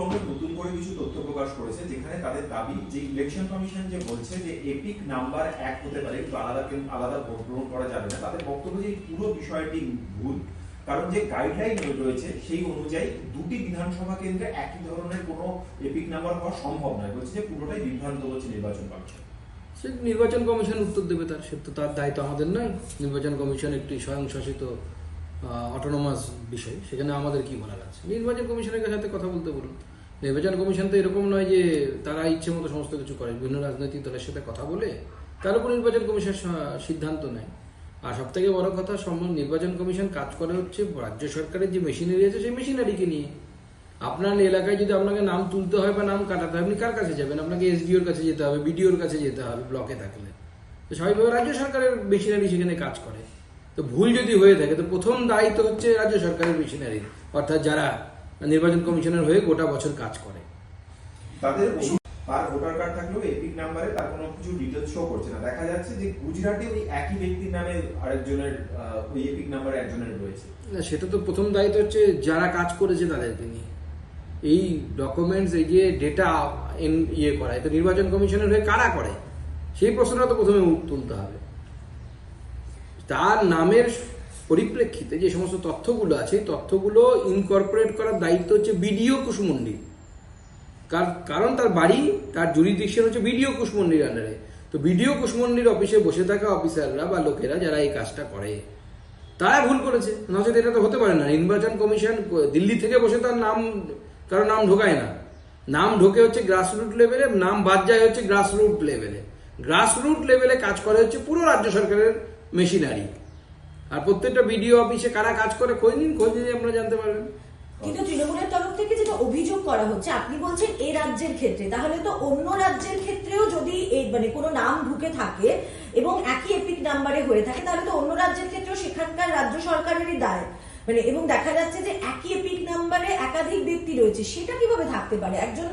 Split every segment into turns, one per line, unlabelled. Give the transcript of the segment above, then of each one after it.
উত্তরবঙ্গ নতুন করে কিছু তথ্য প্রকাশ করেছে যেখানে তাদের দাবি যে ইলেকশন কমিশন যে বলছে যে এপিক নাম্বার এক হতে পারে কিন্তু আলাদা আলাদা ভোট গ্রহণ করা যাবে না। তাদের বক্তব্য যে পুরো বিষয়টি ভুল, কারণ যে গাইডলাইন রয়েছে সেই অনুযায়ী দুটি বিধানসভা কেন্দ্রে একই ধরনের কোনো এপিক নাম্বার হওয়া সম্ভব নয়। বলছে যে পুরোটাই বিভ্রান্ত হচ্ছে নির্বাচন কমিশন।
নির্বাচন কমিশন উত্তর দেবে তার, সে তো তার দায়িত্ব আমাদের নয় নির্বাচন কমিশন একটি স্বয়ংশাসিত অটোনোমাস বিষয়। সেখানে আমাদের কি বলার আছে? নির্বাচন কমিশনের সাথে কথা বলতে বলুন। নির্বাচন কমিশন তো এরকম নয় যে তারা ইচ্ছে মতো সমস্ত কিছু করে। বিভিন্ন রাজনৈতিক দলের সাথে কথা বলে তার উপর নির্বাচন কমিশন সিদ্ধান্ত নেয়। আর সব থেকে বড় কথা সম্বন্ধ নির্বাচন কমিশন কাজ করে হচ্ছে রাজ্য সরকারের যে মেশিনারি আছে, সেই মেশিনারিকে নিয়ে। আপনার এলাকায় যদি আপনাকে নাম তুলতে হয় বা নাম কাটাতে হয়, আপনি কার কাছে যাবেন? আপনাকে এসডিওর কাছে যেতে হবে, বিডিওর কাছে যেতে হবে ব্লকে থাকলে। তো স্বাভাবিকভাবে রাজ্য সরকারের মেশিনারি সেখানে কাজ করে। তো ভুল যদি হয়ে থাকে, তো প্রথম দায়িত্ব হচ্ছে রাজ্য সরকারের মেশিনারি। অর্থাৎ যারা নির্বাচন কমিশনের হয়ে গোটা বছর কাজ করে।
তাদের তার ভোটার কার্ড থাকলেও এপিক নাম্বারে তার কোনো কিছু ডিটেলস শো করছে না। দেখা যাচ্ছে যে গুজরাটে ওই একই ব্যক্তির নামে আরেকজনের ওই এপিক নাম্বারে একজনের রয়েছে।
না সেটা তো প্রথম দায়িত্ব হচ্ছে যারা কাজ করেছে তাদেরকে নিয়ে। এই ডকুমেন্টস এই যে ডেটা ইয়ে করা এটা নির্বাচন কমিশনের হয়ে কারা করে? সেই প্রশ্নটা তো প্রথমে তুলতে হবে। তার নামের পরিপ্রেক্ষিতে যে সমস্ত তথ্যগুলো আছে তথ্যগুলো ইনকর্পোরেট করার দায়িত্ব হচ্ছে বিডিও কুশমন্ডি। কার- কারণ তার বাড়ি, তার জুরিডিকশন হচ্ছে বিডিও কুশমন্ডির আন্ডারে তো বিডিও কুশমন্ডির অফিসে বসে থাকা অফিসাররা বা লোকেরা যারা এই কাজটা করে, তারা ভুল করেছে। নচেত এটা তো হতে পারে না। নির্বাচন কমিশন দিল্লি থেকে বসে তার নাম, কারও নাম ঢোকায় না। নাম ঢোকে হচ্ছে গ্রাসরুট লেভেলে নাম বাদ যায় হচ্ছে গ্রাসরুট লেভেলে গ্রাসরুট লেভেলে কাজ করে হচ্ছে পুরো রাজ্য সরকারের মেশিনারি আর প্রত্যেকটা বিডিও অফিসে কারা কাজ করে খোঁজ নিন খোঁজ নিয়ে আপনারা জানতে পারবেন।
কিন্তু তৃণমূলের তরফ থেকে যেটা অভিযোগ করা হচ্ছে আপনি বলছেন এই রাজ্যের ক্ষেত্রে তাহলে তো অন্য রাজ্যের ক্ষেত্রেও যদি এই মানে কোনো নাম ঢুকে থাকে এবং একই এপিক নাম্বারে হয়ে থাকে তাহলে তো অন্য রাজ্যের ক্ষেত্রেও সেখানকার রাজ্য সরকারেরই দায়। মানে এবং দেখা যাচ্ছে যে একই এপিক নাম্বারে একাধিক ব্যক্তি রয়েছে সেটা কীভাবে থাকতে পারে? একজন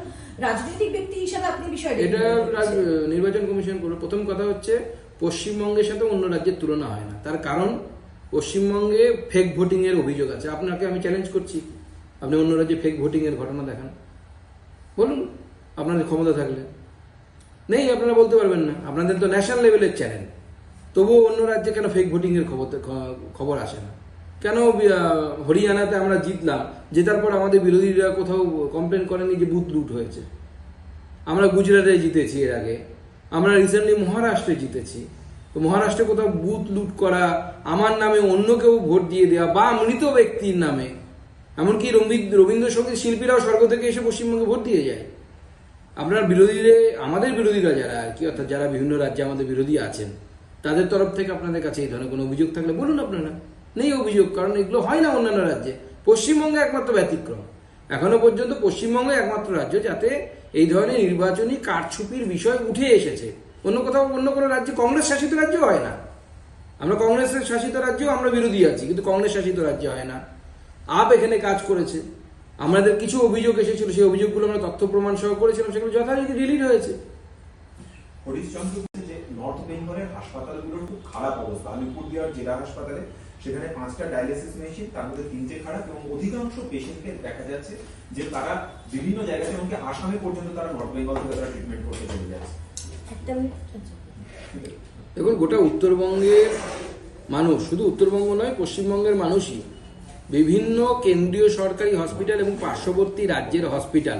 রাজনৈতিক ব্যক্তি হিসাবে আপনি বিষয়টা
এটা? নির্বাচন কমিশন করবে প্রথম কথা হচ্ছে পশ্চিমবঙ্গের সাথে অন্য রাজ্যের তুলনা হয় না। তার কারণ পশ্চিমবঙ্গে ফেক ভোটিং এর অভিযোগ আছে। আপনাকে আমি চ্যালেঞ্জ করছি। আপনি অন্য রাজ্যে ফেক ভোটিং এর ঘটনা দেখান। বলুন, আপনাদের ক্ষমতা থাকলে। নেই, আপনারা বলতে পারবেন না। আপনাদের তো ন্যাশনাল লেভেলের চ্যানেল তবুও অন্য রাজ্যে কেন ফেক ভোটিং এর খবর খবর আসে না? কেন হরিয়ানাতে আমরা জিতলাম জেতার পর আমাদের বিরোধীরা কোথাও কমপ্লেন করেনি যে বুথ লুট হয়েছে? আমরা গুজরাটে জিতেছি এর আগে। আমরা রিসেন্টলি মহারাষ্ট্রে জিতেছি। তো মহারাষ্ট্রে কোথাও বুথ লুট করা, আমার নামে অন্য কেউ ভোট দিয়ে দেওয়া বা মৃত ব্যক্তির নামে, এমনকি রবীন্দ্র রবীন্দ্রসঙ্গীত শিল্পীরাও স্বর্গ থেকে এসে পশ্চিমবঙ্গে ভোট দিয়ে যায়। আপনার বিরোধীরা, আমাদের বিরোধীরা যারা আর কি, অর্থাৎ যারা বিভিন্ন রাজ্যে আমাদের বিরোধী আছেন, তাদের তরফ থেকে আপনাদের কাছে এই ধরনের কোনো অভিযোগ থাকলে বলুন আপনারা। নেই অভিযোগ, কারণ এগুলো হয় না অন্যান্য রাজ্যে। পশ্চিমবঙ্গে একমাত্র ব্যতিক্রম। এখনও পর্যন্ত পশ্চিমবঙ্গে একমাত্র রাজ্য যাতে এই ধরনের নির্বাচনী কারছুপির বিষয় উঠে এসেছে। অন্য কোথাও, অন্য কোনো রাজ্যে, কংগ্রেস শাসিত রাজ্য হয় না। আমরা কংগ্রেসের শাসিত রাজ্যেও আমরা বিরোধী আছি, কিন্তু কংগ্রেস শাসিত রাজ্যে হয় না। আপ এখানে কাজ করেছে। আমাদের কিছু অভিযোগ এসেছিল, সেই অভিযোগগুলো আমরা তথ্য প্রমাণ সহ করেছিলাম, সেগুলো যথারীতি ডিলিট হয়েছে।
হরিশচন্দ্র নর্থ বেঙ্গলের হাসপাতালগুলোর খুব খারাপ অবস্থা। আলিপুরদুয়ার জেলা হাসপাতালে সেখানে পাঁচটা ডায়ালিসিস মেশিন তার মধ্যে তিনটে খারাপ এবং অধিকাংশ পেশেন্টকে দেখা যাচ্ছে যে তারা বিভিন্ন জায়গায় এমনকি আসামে পর্যন্ত তারা নর্থ বেঙ্গল থেকে তারা ট্রিটমেন্ট করতে চলে যাচ্ছে।
দেখুন, গোটা উত্তরবঙ্গের মানুষ, শুধু উত্তরবঙ্গ নয়, পশ্চিমবঙ্গের মানুষই বিভিন্ন কেন্দ্রীয় সরকারি হসপিটাল এবং পার্শ্ববর্তী রাজ্যের হসপিটাল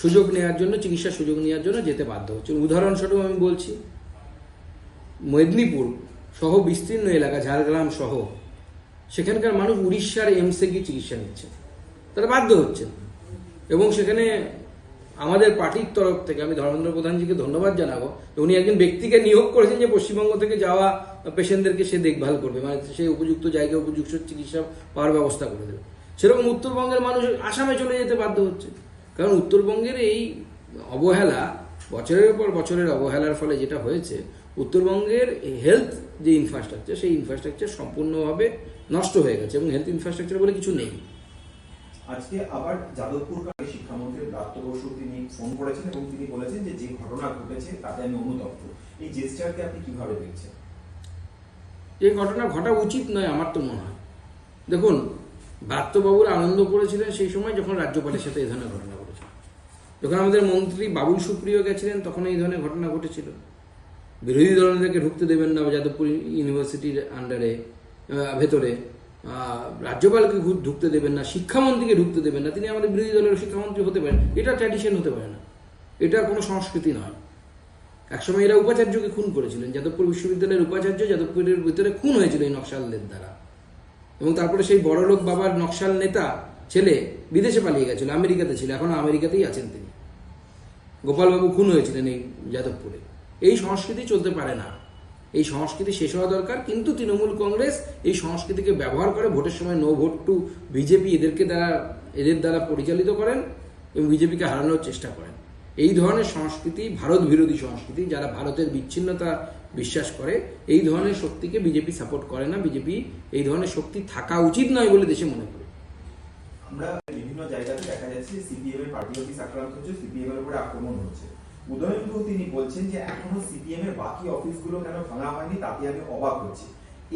সুযোগ নেওয়ার জন্য, চিকিৎসার সুযোগ নেওয়ার জন্য যেতে বাধ্য হচ্ছে। উদাহরণস্বরূপ আমি বলছি, মেদিনীপুর সহ বিস্তীর্ণ এলাকা, ঝাড়গ্রাম সহ, সেখানকার মানুষ উড়িষ্যার এমসে গিয়ে চিকিৎসা নিচ্ছে। তারা বাধ্য হচ্ছে এবং সেখানে আমাদের পার্টির তরফ থেকে আমি ধর্মেন্দ্র প্রধানজিকে ধন্যবাদ জানাব উনি একজন ব্যক্তিকে নিয়োগ করেছেন যে পশ্চিমবঙ্গ থেকে যাওয়া পেশেন্টদেরকে সে দেখভাল করবে মানে সেই উপযুক্ত জায়গায় উপযুক্ত চিকিৎসা পাওয়ার ব্যবস্থা করে দেবে। সেরকম উত্তরবঙ্গের মানুষ আসামে চলে যেতে বাধ্য হচ্ছে। কারণ উত্তরবঙ্গের এই অবহেলা, বছরের পর বছরের অবহেলার ফলে যেটা হয়েছে, উত্তরবঙ্গের হেলথ যে ইনফ্রাস্ট্রাকচার সেই ইনফ্রাস্ট্রাকচার সম্পূর্ণভাবে নষ্ট হয়ে গেছে এবং হেলথ ইনফ্রাস্ট্রাকচার বলে কিছু নেই।
আজকে আবার যাদবপুর শিক্ষামন্ত্রী ব্রাত্য বসু তিনি ফোন করেছেন এবং তিনি বলেছেন যে যে ঘটনা ঘটেছে তাতে আমি অনুতপ্ত। এই জেস্টারকে আপনি কীভাবে দেখছেন?
এই ঘটনা ঘটা উচিত নয় আমার তো মনে হয়। দেখুন, ব্রাত্যবাবুর আনন্দ করেছিলেন সেই সময় যখন রাজ্যপালের সাথে এই ধরনের ঘটনা ঘটেছিল। যখন আমাদের মন্ত্রী বাবুল সুপ্রিয় গেছিলেন, তখন এই ধরনের ঘটনা ঘটেছিল। বিরোধী দলনেতাকে ঢুকতে দেবেন না যাদবপুর ইউনিভার্সিটির আন্ডারে ভেতরে। রাজ্যপালকে ঢুকতে দেবেন না, শিক্ষামন্ত্রীকে ঢুকতে দেবেন না, তিনি আমাদের বিরোধী দলের শিক্ষামন্ত্রী হতে পারেন। এটা ট্র্যাডিশন হতে পারে না। এটা কোনো সংস্কৃতি নয়। একসময় এরা উপাচার্যকে খুন করেছিলেন। যাদবপুর বিশ্ববিদ্যালয়ের উপাচার্য যাদবপুরের ভিতরে খুন হয়েছিল এই নকশালদের দ্বারা। এবং তারপরে সেই বড়লোক বাবার নকশাল নেতা ছেলে বিদেশে পালিয়ে গেছিল, আমেরিকাতে ছিল, এখন আমেরিকাতেই আছেন তিনি। গোপালবাবু খুন হয়েছিলেন এই যাদবপুরে। এই সংস্কৃতি চলতে পারে না। এই সংস্কৃতি শেষ হওয়া দরকার। কিন্তু তৃণমূল কংগ্রেস এই সংস্কৃতিকে ব্যবহার করে ভোটের সময় নো ভোট টু বিজেপি এদেরকে দ্বারা, এদের দ্বারা পরিচালিত করেন এবং বিজেপিকে হারানোর চেষ্টা করেন। এই ধরনের সংস্কৃতি, ভারত বিরোধী সংস্কৃতি, যারা ভারতের বিচ্ছিন্নতা বিশ্বাস করে, এই ধরনের শক্তিকে বিজেপি সাপোর্ট করে না। বিজেপি এই ধরনের শক্তি থাকা উচিত নয় বলে দেশে মনে করে।
আমরা বিভিন্ন জায়গাতে দেখা যাচ্ছে সিপিএম এর পার্টি অফিস আক্রান্ত হচ্ছে সিপিএম এর উপরে আক্রমণ হচ্ছে। উদয়ন গুহ তিনি বলছেন যে এখনও সিপিএম এর বাকি অফিসগুলো কেন ভাঙা হয়নি, তাতে আমি অবাক হচ্ছি।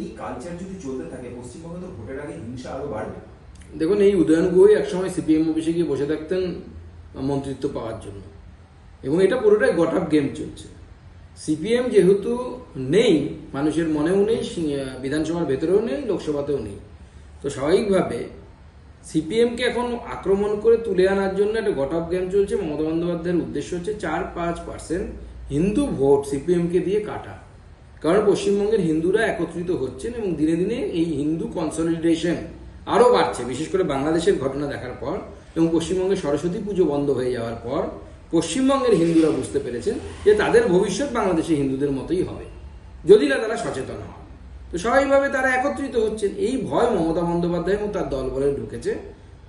এই কালচার যদি চলতে থাকে, পশ্চিমবঙ্গে তো ভোটের আগে হিংসা আরও বাড়বে।
দেখুন, এই উদয়ন গুহই একসময় সিপিএম অফিসে গিয়ে বসে থাকতেন মন্ত্রিত্ব পাওয়ার জন্য। এবং এটা পুরোটাই গট আপ গেম চলছে। সিপিএম যেহেতু নেই, মানুষের মনেও নেই বিধানসভার ভেতরেও নেই, লোকসভাতেও নেই। তো স্বাভাবিকভাবে সিপিএমকে এখন আক্রমণ করে তুলে আনার জন্য একটা গট অফ গেম চলছে। মমতা বন্দ্যোপাধ্যায়ের উদ্দেশ্য হচ্ছে চার পাঁচ পার্সেন্ট হিন্দু ভোট সিপিএমকে দিয়ে কাটা। কারণ পশ্চিমবঙ্গের হিন্দুরা একত্রিত হচ্ছেন এবং দিনে দিনে এই হিন্দু কনসলিডেশন আরও বাড়ছে। বিশেষ করে বাংলাদেশের ঘটনা দেখার পর এবং পশ্চিমবঙ্গে সরস্বতী পুজো বন্ধ হয়ে যাওয়ার পর পশ্চিমবঙ্গের হিন্দুরা বুঝতে পেরেছেন যে তাদের ভবিষ্যৎ বাংলাদেশের হিন্দুদের মতোই হবে। যদি না তারা সচেতন হয় তো স্বাভাবিকভাবে তারা একত্রিত হচ্ছেন। এই ভয় মমতা বন্দ্যোপাধ্যায় এবং তার দল বলে ঢুকেছে।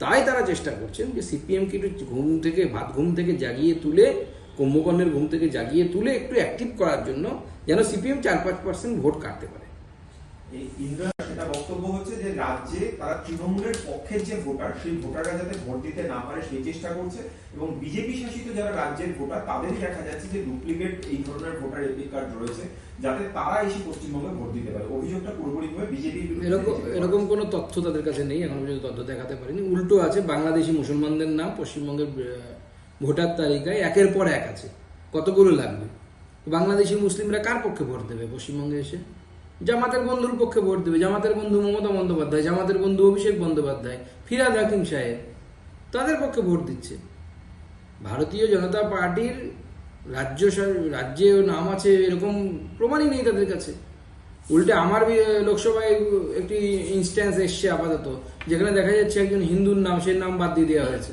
তাই তারা চেষ্টা করছেন যে সিপিএমকে একটু ঘুম থেকে, ভাত ঘুম থেকে জাগিয়ে তুলে, কুম্ভকর্ণের ঘুম থেকে জাগিয়ে তুলে একটু অ্যাক্টিভ করার জন্য যেন সিপিএম চার পাঁচ পার্সেন্ট ভোট কাটতে পারে।
সেটা বক্তব্য হচ্ছে যে রাজ্যে তারা তৃণমূলের পক্ষের যে ভোটার সেই ভোটাররা যাতে ভোট দিতে না পারে সেই চেষ্টা করছে এবং বিজেপি শাসিত যারা রাজ্যের ভোটার তাদেরই দেখা যাচ্ছে যে ডুপ্লিকেট এই ধরনের ভোটার এপিক কার্ড রয়েছে যাতে তারা এসে পশ্চিমবঙ্গে ভোট দিতে পারে। অভিযোগটা পুরোপুরিভাবে বিজেপির
এরকম এরকম কোনো তথ্য তাদের কাছে নেই এখন পর্যন্ত তথ্য দেখাতে পারেনি। উল্টো আছে বাংলাদেশি মুসলমানদের নাম পশ্চিমবঙ্গের ভোটার তালিকায় একের পর এক আছে। কতগুলো লাগবে? বাংলাদেশি মুসলিমরা কার পক্ষে ভোট দেবে পশ্চিমবঙ্গে এসে? জামাতের বন্ধুর পক্ষে ভোট দেবে, জামাতের বন্ধু মমতা বন্দ্যোপাধ্যায়, জামাতের বন্ধু অভিষেক বন্দ্যোপাধ্যায়, ফিরাদ হাকিম সাহেব, তাদের পক্ষে ভোট দিচ্ছে। ভারতীয় জনতা পার্টির রাজ্য রাজ্যে নাম আছে এরকম প্রমাণই নেই তাদের কাছে। উল্টে আমার লোকসভায় একটি ইনস্ট্যান্স এসছে আপাতত, যেখানে দেখা যাচ্ছে একজন হিন্দুর নাম সেই নাম বাদ দিয়ে দেওয়া হয়েছে।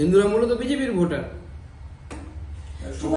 হিন্দুরা মূলত বিজেপির ভোটার।